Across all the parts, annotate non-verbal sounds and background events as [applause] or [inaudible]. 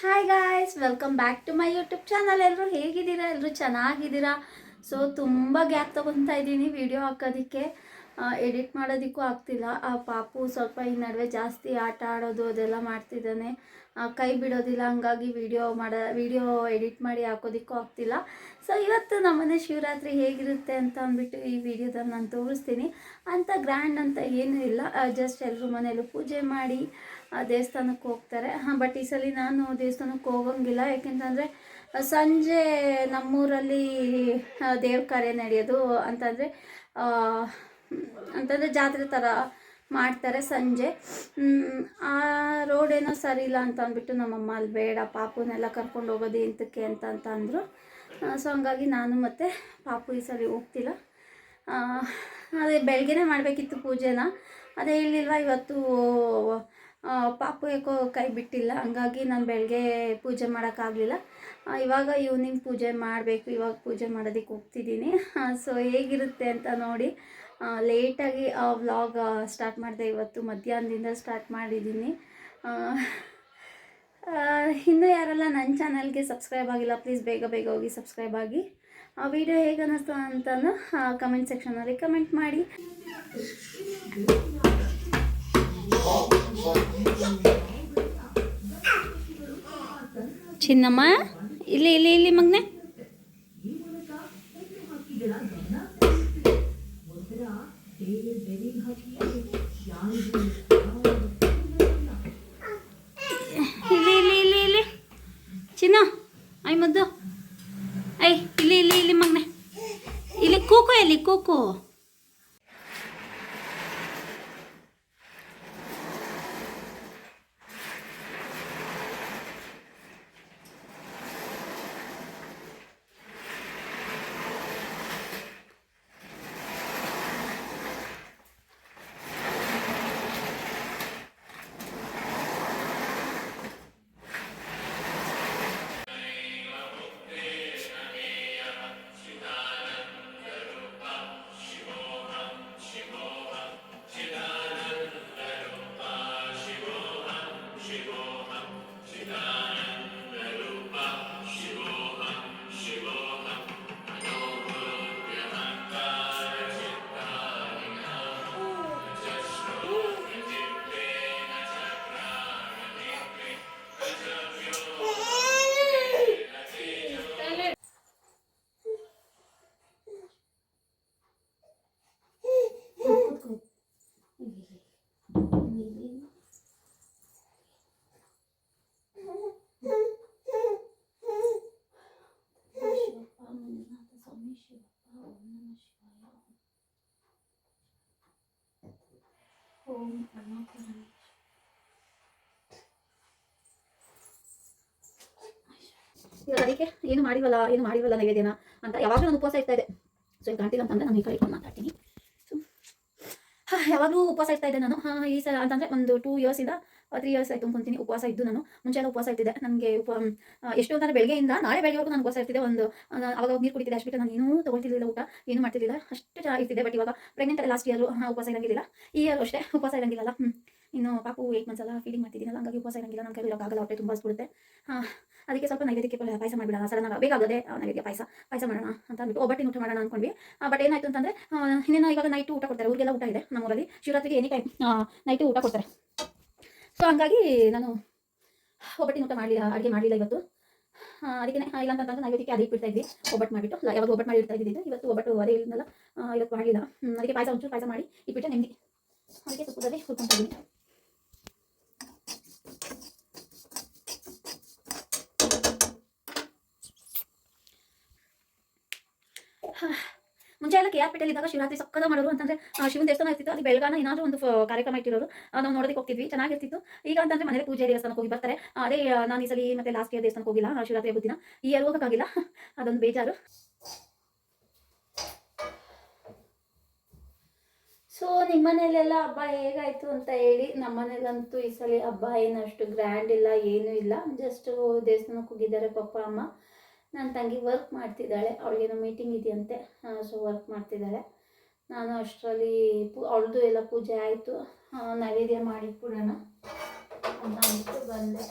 Hi guys welcome back to my YouTube channel ಎಲ್ಲರೂ ಹೇಗಿದ್ದೀರಾ? ಎಲ್ಲರೂ ಚೆನ್ನಾಗಿದ್ದೀರಾ? ಸೊ ತುಂಬ ಗ್ಯಾಪ್ ತೊಗೊತಾ ಇದ್ದೀನಿ ವಿಡಿಯೋ ಹಾಕೋದಕ್ಕೆ. ಎಡಿಟ್ ಮಾಡೋದಕ್ಕೂ ಆಗ್ತಿಲ್ಲ. ಆ ಪಾಪು ಸ್ವಲ್ಪ ಈ ನಡುವೆ ಜಾಸ್ತಿ ಆಟ ಆಡೋದು ಅದೆಲ್ಲ ಮಾಡ್ತಿದ್ದಾನೆ. ಕೈ ಬಿಡೋದಿಲ್ಲ, ಹಂಗಾಗಿ ವಿಡಿಯೋ ಮಾಡ ವಿಡಿಯೋ ಎಡಿಟ್ ಮಾಡಿ ಹಾಕೋದಕ್ಕೂ ಆಗ್ತಿಲ್ಲ. ಸೊ ಇವತ್ತು ನಮ್ಮನೆ ಶಿವರಾತ್ರಿ ಹೇಗಿರುತ್ತೆ ಅಂತ ಅಂದ್ಬಿಟ್ಟು ಈ ವಿಡಿಯೋದಲ್ಲಿ ನಾನು ತೋರಿಸ್ತೀನಿ. ಅಂತ ಗ್ರ್ಯಾಂಡ್ ಅಂತ ಏನೂ ಇಲ್ಲ. ಜಸ್ಟ್ ಎಲ್ಲರೂ ಮನೆಯಲ್ಲೂ ಪೂಜೆ ಮಾಡಿ ದೇವಸ್ಥಾನಕ್ಕೆ ಹೋಗ್ತಾರೆ. ಹಾಂ ಬಟ್ ಈ ಸಲ ನಾನು ದೇವಸ್ಥಾನಕ್ಕೆ ಹೋಗೋಂಗಿಲ್ಲ. ಯಾಕೆಂತಂದರೆ ಸಂಜೆ ನಮ್ಮೂರಲ್ಲಿ ದೇವ್ರ ಕಾರ್ಯ ನಡೆಯೋದು. ಅಂತಂದರೆ ಅಂತಂದರೆ ಜಾತ್ರೆ ಥರ ಮಾಡ್ತಾರೆ ಸಂಜೆ. ಆ ರೋಡ್ ಏನೋ ಸರಿ ಇಲ್ಲ ಅಂತ ಅಂದ್ಬಿಟ್ಟು ನಮ್ಮಮ್ಮ ಅಲ್ಲಿ ಬೇಡ ಪಾಪುನೆಲ್ಲ ಕರ್ಕೊಂಡು ಹೋಗೋದು ಎಂತಕ್ಕೆ ಅಂತ ಅಂತ ಅಂದರು. ಸೊ ಹಂಗಾಗಿ ನಾನು ಮತ್ತು ಪಾಪು ಈ ಸರಿ ಹೋಗ್ತಿಲ್ಲ. ಅದೇ ಬೆಳಗ್ಗೆನೇ ಮಾಡಬೇಕಿತ್ತು ಪೂಜೆನ. ಅದೇ ಹೇಳಿಲ್ವ, ಇವತ್ತು ಪಾಪು ಯಾಕೋ ಕೈ ಬಿಟ್ಟಿಲ್ಲ, ಹಂಗಾಗಿ ನಾನು ಬೆಳಗ್ಗೆ ಪೂಜೆ ಮಾಡೋಕ್ಕಾಗಲಿಲ್ಲ ಇವಾಗ ಈವ್ನಿಂಗ್ ಪೂಜೆ ಮಾಡಬೇಕು, ಇವಾಗ ಪೂಜೆ ಮಾಡೋದಕ್ಕೆ ಹೋಗ್ತಿದ್ದೀನಿ. [laughs] ಸೊ ಹೇಗಿರುತ್ತೆ ಅಂತ ನೋಡಿ ಲೇಟಾಗಿ ವ್ಲಾಗ್ ಸ್ಟಾರ್ಟ್ ಮಾಡಿದೆ ಇವತ್ತು. ಮಧ್ಯಾಹ್ನದಿಂದ ಸ್ಟಾರ್ಟ್ ಮಾಡಿದ್ದೀನಿ. ಆ, ಆ, ಇನ್ನೂ ಯಾರೆಲ್ಲ ನನ್ನ ಚಾನಲ್ಗೆ ಸಬ್ಸ್ಕ್ರೈಬ್ ಆಗಿಲ್ಲ ಪ್ಲೀಸ್ ಬೇಗ ಬೇಗ ಹೋಗಿ ಸಬ್ಸ್ಕ್ರೈಬ್ ಆಗಿ. ಆ ವಿಡಿಯೋ ಹೇಗೆ ಅನ್ನಿಸ್ತು ಅಂತಲೂ ಕಮೆಂಟ್ ಸೆಕ್ಷನಲ್ಲಿ ಕಮೆಂಟ್ ಮಾಡಿ. ಚಿನ್ನಮ್ಮ ಇಲ್ಲಿ ಇಲ್ಲಿ ಇಲ್ಲಿ ಮಗ್ನೆ. ಇಲ್ಲಿ ಇಲ್ಲಿ ಇಲ್ಲಿ ಇಲ್ಲಿ ಚಿನ್ನ ಐ ಮುದ್ದು ಐ ಇಲ್ಲಿ ಇಲ್ಲಿ ಇಲ್ಲಿ ಮಗ್ನೆ ಇಲ್ಲಿ ಕೂಕು ಎಲ್ಲಿ ಕೂಕು ಇವಾಗ ಅದಕ್ಕೆ ಏನು ಮಾಡಿವಲ್ಲ ಏನು ಮಾಡಿವಲ್ಲ ನೈವೇದ್ಯನ ಅಂತ ಯಾವಾಗಲೂ ಉಪವಾಸ ಇರ್ತಾ ಇದೆ. ಸೊ ಈಗ ಗಂಟಿಲ್ಲ ಅಂತಂದ್ರೆ ನಾನು ಈ ಕಡೆ ಮಾತಾಡ್ತೀನಿ. ಸೊ ಯಾವಾಗಲೂ ಉಪವಾಸ ಇರ್ತಾ ಇದ್ದೆ ನಾನು. ಹಾ ಈ ಸಲ ಅಂತಂದ್ರೆ ಒಂದು ಟೂ ಇಯರ್ಸಿಂದ ತ್ರೀ ಇಯರ್ಸ್ ಆಯ್ತು ಅನ್ಕೊಂತೀನಿ. ಉಪವಾಸ ಇದ್ದು ನಾನು. ಮುಂಚೆ ಎಲ್ಲ ಉಪವಾಸ ಇರ್ತಿದ್ದೆ. ನನಗೆ ಉಪ ಎಷ್ಟೋ ಅಂತಂದರೆ ಬೆಳಗ್ಗೆಯಿಂದ ನಾಳೆ ಬೆಳಗ್ಗೆವರೆಗೂ ನಾನು ಉಪವಾಸ ಇರ್ತಿದ್ದೆ. ಒಂದು ಅವಾಗ ನೀರು ಕುಡಿತಿದ್ದೆ. ಅಷ್ಟು ನಾನು ಏನೂ ತೊಗೊಳ್ತಿರ್ಲಿಲ್ಲ ಊಟ. ಏನು ಮಾಡ್ತಿರ್ಲಿಲ್ಲ. ಅಷ್ಟು ಚೆನ್ನಾಗಿರ್ತಿದೆ ಬಟ್ ಇವಾಗ ಪ್ರೆಗ್ನೆಂಟ್ ಲಾಸ್ಟ್ ಇಯರ್ ಉಪವಾಸ ಇರಂಗಿಲ್ಲ ಈ ಇಯರ್ ಅಷ್ಟೇ ಉಪವಾಸ ಇರಂಗಿಲ್ಲ ಇನ್ನು ಪಾಪು ಏಟ್ ಮಂತ್ಸ್ ಎಲ್ಲ ಫೀಲಿಂಗ್ ಮಾಡ್ತಿದ್ದೀನಲ್ಲ ಹಂಗಾಗಿ ಉಪವಾಸ ಇರಂಗಿಲ್ಲ. ನನ್ನ ಕೈಲಿ ಆಗಲ್ಲ. ಹೊಟ್ಟೆ ತುಂಬ ಹಸ್ಬಿಡುತ್ತೆ. ಹಾಂ, ಅದಕ್ಕೆ ಸ್ವಲ್ಪ ನೈವೇದ್ಯಕ್ಕೆ ಪಾಯಸ ಮಾಡಿಬಿಡೋಣ. ಸಡನ್ ಬೇಕಾಗದೆ ನೈವೇದ್ಯ ಪಾಯಸ. ಪಾಯಸ ಮಾಡೋಣ ಅಂತ ಅಂದ್ಬಿಟ್ಟು ಒಬ್ಬಟ್ಟಿನ ಊಟ ಮಾಡೋಣ ಅನ್ಕೊಂಡ್ವಿ. ಬಟ್ ಏನಾಯ್ತು ಅಂತಂದ್ರೆ ಇನ್ನೇನು ಇವಾಗ ನೈಟ್ ಊಟ ಕೊಡ್ತಾರೆ. ಊರಿಗೆಲ್ಲ ಊಟ ಇದೆ ನಮ್ಮೂರಲ್ಲಿ. ಶಿವರಾತ್ರಿಗೆ ಎನಿ ಟೈಮ್ ನೈಟ್ ಊಟ ಕೊಡ್ತಾರೆ. ಸೊ ಹಂಗಾಗಿ ನಾನು ಒಬ್ಬಟ್ಟಿನ ಊಟ ಮಾಡಲಿಲ್ಲ, ಅಡುಗೆ ಮಾಡಲಿಲ್ಲ ಇವತ್ತು. ಅದಕ್ಕೆ ಇಲ್ಲ ಅಂತಂದ್ರೆ ನೈವೇದ್ಯಕ್ಕೆ ಅದಕ್ಕೆ ಬಿಡ್ತಾ ಇದ್ವಿ, ಒಬ್ಬಟ್ಟು ಮಾಡಿಬಿಟ್ಟು. ಯಾವಾಗ ಒಬ್ಬಟ್ಟು ಮಾಡಿ ಇಡ್ತಾ ಇದ್ದಿದ್ದು, ಇವತ್ತು ಒಬ್ಬಟ್ಟು ಅದೇ ಇಲ್ಲನಲ್ಲ ಇವತ್ತು ಮಾಡಲಿಲ್ಲ. ಅದಕ್ಕೆ ಪಾಯಸ ಒಂಚೂರು ಪಾಯಸ ಮಾಡಿ ಇಟ್ಬಿಟ್ಟು ನೆಮ್ಮದಿ ಅದಕ್ಕೆ ತುಪ್ಪದಲ್ಲಿ ಹುರ್ಕೊಂತ ಇದ್ದೀನಿ ಮುಂಚೆ ಎಲ್ಲ ಕೆ ಆರ್ ಪೇಟೆಲ್ ಇದ್ದಾಗ ಶಿವರಾತ್ರಿ ಸಕ್ಕದ ಮಾಡೋರು ಅಂತಂದ್ರೆ ಶಿವನ ದೇವಸ್ಥಾನ ಇರ್ತಿತ್ತು. ಅಲ್ಲಿ ಬೆಳಗಾನ ಏನಾದ್ರು ಒಂದು ಕಾರ್ಯಕ್ರಮ ಇಟ್ಟಿರೋರು. ನಾವು ನೋಡೋದಕ್ಕೆ ಹೋಗ್ತಿದ್ವಿ. ಚೆನ್ನಾಗಿರ್ತಿತ್ತು. ಈಗ ಅಂತಂದ್ರೆ ಮನೆಯಲ್ಲಿ ಪೂಜೆ ದೇವಸ್ಥಾನಕ್ಕೆ ಹೋಗಿ ಬರ್ತಾರೆ. ಅದೇ ನಾನು ಈ ಸಲ ಮತ್ತೆ ಲಾಸ್ಟ್ ಇಯರ್ ದೇವಸ್ಥಾನಕ್ಕೆ ಹೋಗಿಲ್ಲ ಶಿವರಾತ್ರಿ ಹಬ್ಬದ ದಿನ. ಈ ಇಯರ್ ಹೋಗೋಕ್ಕಾಗಿಲ್ಲ. [laughs] ಅದೊಂದು ಬೇಜಾರು. ಸೊ ನಿಮ್ಮ ಮನೇಲೆಲ್ಲ ಹಬ್ಬ ಹೇಗಾಯ್ತು ಅಂತ ಹೇಳಿ ನಮ್ಮ ಮನೇಲಂತೂ ಈ ಸಲ ಹಬ್ಬ ಏನಷ್ಟು ಗ್ರ್ಯಾಂಡ್ ಇಲ್ಲ, ಏನೂ ಇಲ್ಲ. ಜಸ್ಟ್ ದೇವಸ್ಥಾನಕ್ಕೆ ಹೋಗಿದ್ದಾರೆ ಪಪ್ಪ, ಅಮ್ಮ. ನನ್ನ ತಂಗಿ ವರ್ಕ್ ಮಾಡ್ತಿದ್ದಾಳೆ. ಅವಳಿಗೇನೋ ಮೀಟಿಂಗ್ ಇದೆಯಂತೆ. ಸೊ ವರ್ಕ್ ಮಾಡ್ತಿದ್ದಾಳೆ. ನಾನು ಅಷ್ಟರಲ್ಲಿ ಪೂ, ಅವಳದು ಎಲ್ಲ ಪೂಜೆ ಆಯಿತು. ನೈವೇದ್ಯ ಮಾಡಿಟ್ಬಿಡೋಣ ಅಂತ ಅಂದ್ಬಿಟ್ಟು ಬಂದೆ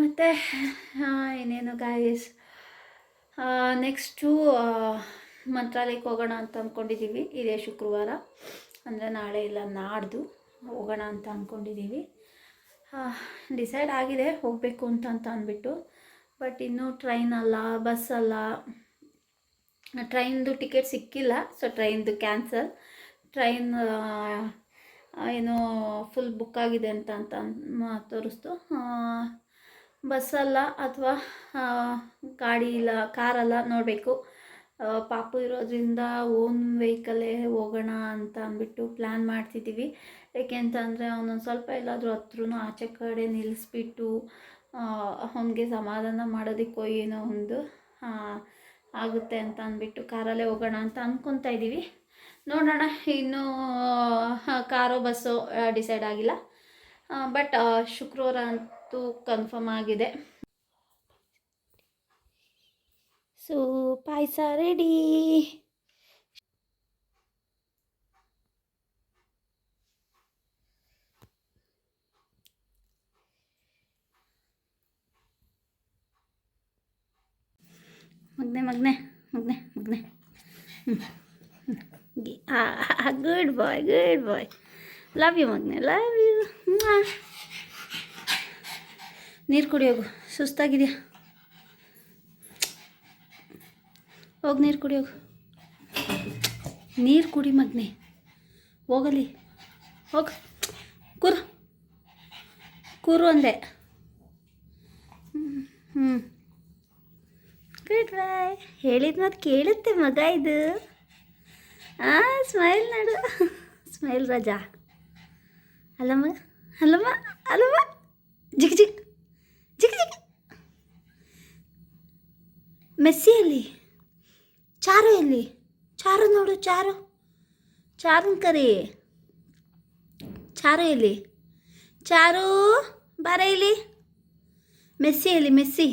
ಮತ್ತು ಇನ್ನೇನು ಗಾಯಸ್ ನೆಕ್ಸ್ಟು ಮಂತ್ರಾಲಯಕ್ಕೆ ಹೋಗೋಣ ಅಂತ ಅಂದ್ಕೊಂಡಿದ್ದೀವಿ ಇದೇ ಶುಕ್ರವಾರ. ಅಂದರೆ ನಾಳೆ ಇಲ್ಲ, ನಾಡ್ದು ಹೋಗೋಣ ಅಂತ ಅಂದ್ಕೊಂಡಿದ್ದೀವಿ ಡಿಸೈಡ್ ಆಗಿದೆ, ಹೋಗಬೇಕು ಅಂತ ಅಂತ ಅಂದ್ಬಿಟ್ಟು ಬಟ್ ಇನ್ನೂ ಟ್ರೈನ್ ಅಲ್ಲ ಬಸ್ ಅಲ್ಲ. ಟ್ರೈನ್ದು ಟಿಕೆಟ್ ಸಿಕ್ಕಿಲ್ಲ. ಸೊ ಟ್ರೈನ್ದು ಕ್ಯಾನ್ಸಲ್ ಟ್ರೈನ್ ಏನೋ ಫುಲ್ ಬುಕ್ ಆಗಿದೆ ಅಂತ ಅಂತ ತೋರಿಸ್ತು. ಬಸ್ಸಲ್ಲ ಅಥವಾ ಗಾಡಿ ಇಲ್ಲ ಕಾರಲ್ಲ ನೋಡಬೇಕು. ಪಾಪು ಇರೋದ್ರಿಂದ ಓನ್ ವೆಹಿಕಲ್ಲೇ ಹೋಗೋಣ ಅಂತ ಅಂದ್ಬಿಟ್ಟು ಪ್ಲ್ಯಾನ್ ಮಾಡ್ತಿದ್ದೀವಿ. ಏಕೆ ಅಂತಂದರೆ ಅವನೊಂದು ಸ್ವಲ್ಪ ಎಲ್ಲಾದರೂ ಹತ್ರೂ ಆಚೆ ಕಡೆ ನಿಲ್ಲಿಸ್ಬಿಟ್ಟು ಅವನಿಗೆ ಸಮಾಧಾನ ಮಾಡೋದಕ್ಕೋ ಏನೋ ಒಂದು ಆಗುತ್ತೆ ಅಂತ ಅಂದ್ಬಿಟ್ಟು ಕಾರಲ್ಲೇ ಹೋಗೋಣ ಅಂತ ಅಂದ್ಕೊತಾ ಇದ್ದೀವಿ. ನೋಡೋಣ, ಇನ್ನೂ ಕಾರೋ ಬಸ್ಸೋ ಡಿಸೈಡ್ ಆಗಿಲ್ಲ. ಬಟ್ ಶುಕ್ರವಾರ ಅಂತೂ ಕನ್ಫರ್ಮ್ ಆಗಿದೆ. ಸೊ ಪಾಯಸ ರೆಡಿ ಮಗ್ನೆ ಮಗ್ನೆ ಮಗ್ನೆ ಮಗ್ನೆ. Good bye good bye love you ಮಗ್ನೆ love you ನೀರು ಕುಡಿ ಹೋಗು. ಸುಸ್ತಾಗಿದೆಯಾ? ಹೋಗಿ ನೀರು ಕುಡಿ ಹೋಗು. ನೀರು ಕುಡಿ ಮಗ್ನೆ. ಹೋಗಲಿ. ಹೋಗ. ಕೂರು. ಕೂರು ಅಂದೆ. ಹ್ಞೂ ಗುಡ್ ಬಾಯ್ ಹೇಳಿದ ಮತ್ತು ಕೇಳುತ್ತೆ ಮಗ ಇದು. ಆ ಸ್ಮೈಲ್ ನಡು ಸ್ಮೈಲ್ ರಜಾ. ಅಲ್ಲಮ್ಮ ಅಲ್ಲಮ್ಮ ಅಲ್ಲಮ್ಮ. ಜಿಗ್ ಜಿಗ್ ಮೆಸ್ಸಿ ಎಲ್ಲಿ? ಚಾರು ಎಲ್ಲಿ? ಚಾರು ನೋಡು, ಚಾರು. ಚಾರನ್ ಕರಿ. ಚಾರು ಎಲ್ಲಿ? ಚಾರು, ಬಾರ ಇಲ್ಲಿ ಮೆಸ್ಸಿ ಎಲ್ಲಿ, ಮೆಸ್ಸಿ?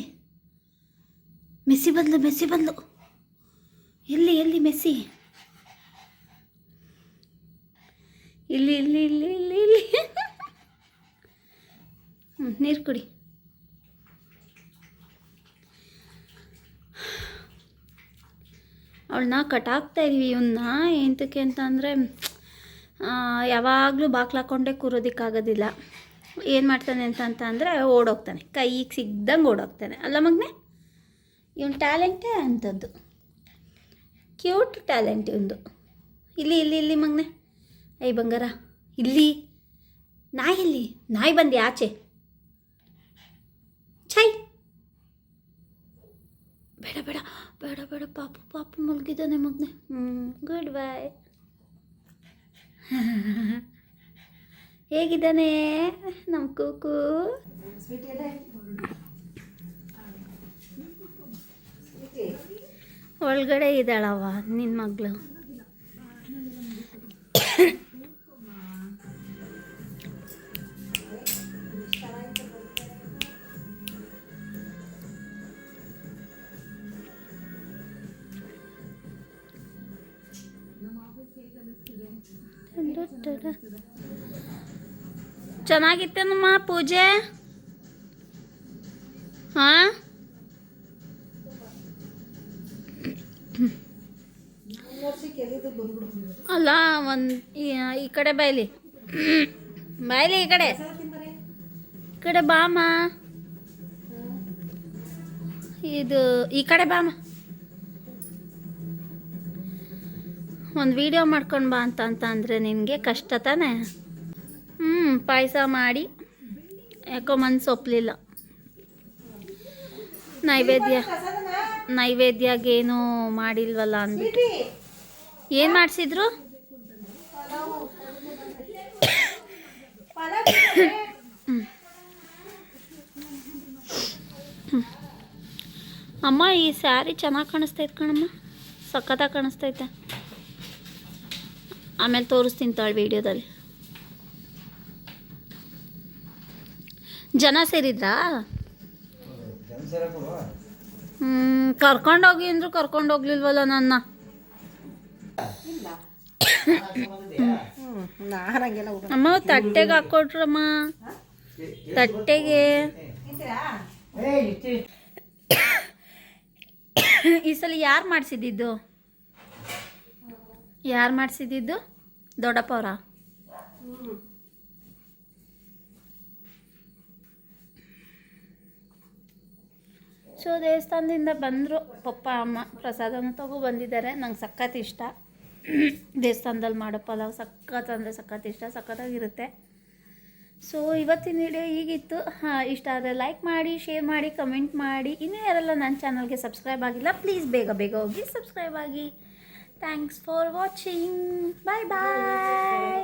ಮೆಸ್ಸಿ ಬಂದ್ಲು ಮೆಸ್ಸಿ ಬಂದ್ಲು. ಎಲ್ಲಿ ಎಲ್ಲಿ ಮೆಸ್ಸಿ? ಇಲ್ಲಿ ಇಲ್ಲಿ ಇಲ್ಲಿ ಇಲ್ಲಿ ಇಲ್ಲಿ. ಹ್ಞೂ ನೀರು ಕುಡಿ. ಅವಳನ್ನ ಇದೀವಿ ಇವನ್ನ ಎಂತಕ್ಕೆ ಅಂತ ಅಂದರೆ ಯಾವಾಗಲೂ ಬಾಕ್ಲಾಕೊಂಡೇ ಕೂರೋದಕ್ಕಾಗೋದಿಲ್ಲ. ಏನು ಮಾಡ್ತಾನೆ ಅಂತ ಅಂತ ಅಂದರೆ ಓಡೋಗ್ತಾನೆ, ಕೈಗೆ ಸಿಗ್ದಂಗೆ ಓಡೋಗ್ತಾನೆ. ಅಲ್ಲ ಮಗನೆ? ಇವನ್ ಟ್ಯಾಲೆಂಟೇ ಅಂಥದ್ದು ಕ್ಯೂಟ್ ಟ್ಯಾಲೆಂಟ್ ಇವಂದು ಇಲ್ಲಿ ಇಲ್ಲಿ ಇಲ್ಲಿ ಮಗನೆ. ಐ ಬಂಗಾರ, ಇಲ್ಲಿ. ನಾಯಿ ಇಲ್ಲಿ ನಾಯಿ ಬಂದೆ ಆಚೆ. ಛೈ. ಬೇಡ ಬೇಡ. ಬೇಡ ಬೇಡ ಪಾಪು ಪಾಪು ಮಲಗಿದ್ದಾನೆ ಮಗನೆ. ಹ್ಞೂ ಗುಡ್ ಬಾಯ್ [laughs] ಹೇಗಿದ್ದಾನೆ ನಮ್ಮ ಕೂಕು? ಒಳಗಡೆ ಇದ್ದಾಳವ ನಿನ್ನ ಮಗಳು. [coughs] ಚೆನ್ನಾಗಿತ್ತೇನಮ್ಮ ಪೂಜೆ? ಹಾಂ? ಅಲ್ಲ, ಒಂದು ಈ ಕಡೆ ಬಾಯ್ಲಿ ಬಾಯ್ಲಿ ಈ ಕಡೆ. ಈ ಕಡೆ ಬಾಮ ಇದು, ಈ ಕಡೆ ಬಾಮ ಒಂದು ವಿಡಿಯೋ ಮಾಡ್ಕೊಂಡು ಬಾ ಅಂತ ಅಂತ ಅಂದರೆ ನಿನಗೆ ಕಷ್ಟ ತಾನೆ? ಹ್ಞೂ ಪಾಯಸ ಮಾಡಿ. ಯಾಕೋ ಮನ್ಸು ಒಪ್ಪಲಿಲ್ಲ ನೈವೇದ್ಯ, ನೈವೇದ್ಯಗೇನು ಮಾಡಿಲ್ವಲ್ಲ ಅಂದ್ಬಿಟ್ಟು. ಏನು ಮಾಡಿಸಿದ್ರು? ಅಮ್ಮ, ಈ ಸ್ಯಾರಿ ಚೆನ್ನಾಗಿ ಕಾಣಿಸ್ತೈತೆ ಕಣಮ್ಮ. ಸಖತ್ತಾಗಿ ಕಾಣಿಸ್ತೈತೆ ಆಮೇಲೆ ತೋರಿಸ್ತೀನಿ ತಾಳು ವಿಡಿಯೋದಲ್ಲಿ. ಜನ ಸೇರಿದ್ರಾ? ಹ್ಞೂ ಕರ್ಕೊಂಡೋಗಿ ಅಂದ್ರು ಕರ್ಕೊಂಡೋಗ್ಲಿಲ್ವಲ್ಲ ನನ್ನ. ಅಮ್ಮ ತಟ್ಟೆಗೆ ಹಾಕೊಟ್ರಮ್ಮ. ತಟ್ಟೆಗೆ. ಈ ಸಲ ಯಾರು ಮಾಡಿಸಿದ್ದು ಯಾರು ಮಾಡಿಸಿದ್ದು ದೊಡ್ಡಪ್ಪ ಅವರ? ಸೊ ದೇವಸ್ಥಾನದಿಂದ ಬಂದರು, ಪಪ್ಪ, ಅಮ್ಮ ಪ್ರಸಾದನ ತಗೋ ಬಂದಿದ್ದಾರೆ. ನಂಗೆ ಸಖತ್ ಇಷ್ಟ. ದೇವಸ್ಥಾನದಲ್ಲಿ ಮಾಡೋ ಪಲಾವ್ ಸಖತ್ ಅಂದರೆ ಸಖತ್ ಇಷ್ಟ ಸಖತ್ತಾಗಿರುತ್ತೆ ಸೊ ಇವತ್ತಿನ ವಿಡಿಯೋ ಹೀಗಿತ್ತು. ಹಾಂ, ಇಷ್ಟ ಆದರೆ ಲೈಕ್ ಮಾಡಿ ಶೇರ್ ಮಾಡಿ ಕಮೆಂಟ್ ಮಾಡಿ. ಇನ್ನೂ ಯಾರೆಲ್ಲ ನನ್ನ ಚಾನಲ್ಗೆ ಸಬ್ಸ್ಕ್ರೈಬ್ ಆಗಿಲ್ಲ ಪ್ಲೀಸ್ ಬೇಗ ಬೇಗ ಹೋಗಿ ಸಬ್ಸ್ಕ್ರೈಬ್ ಆಗಿ. Thanks for watching bye bye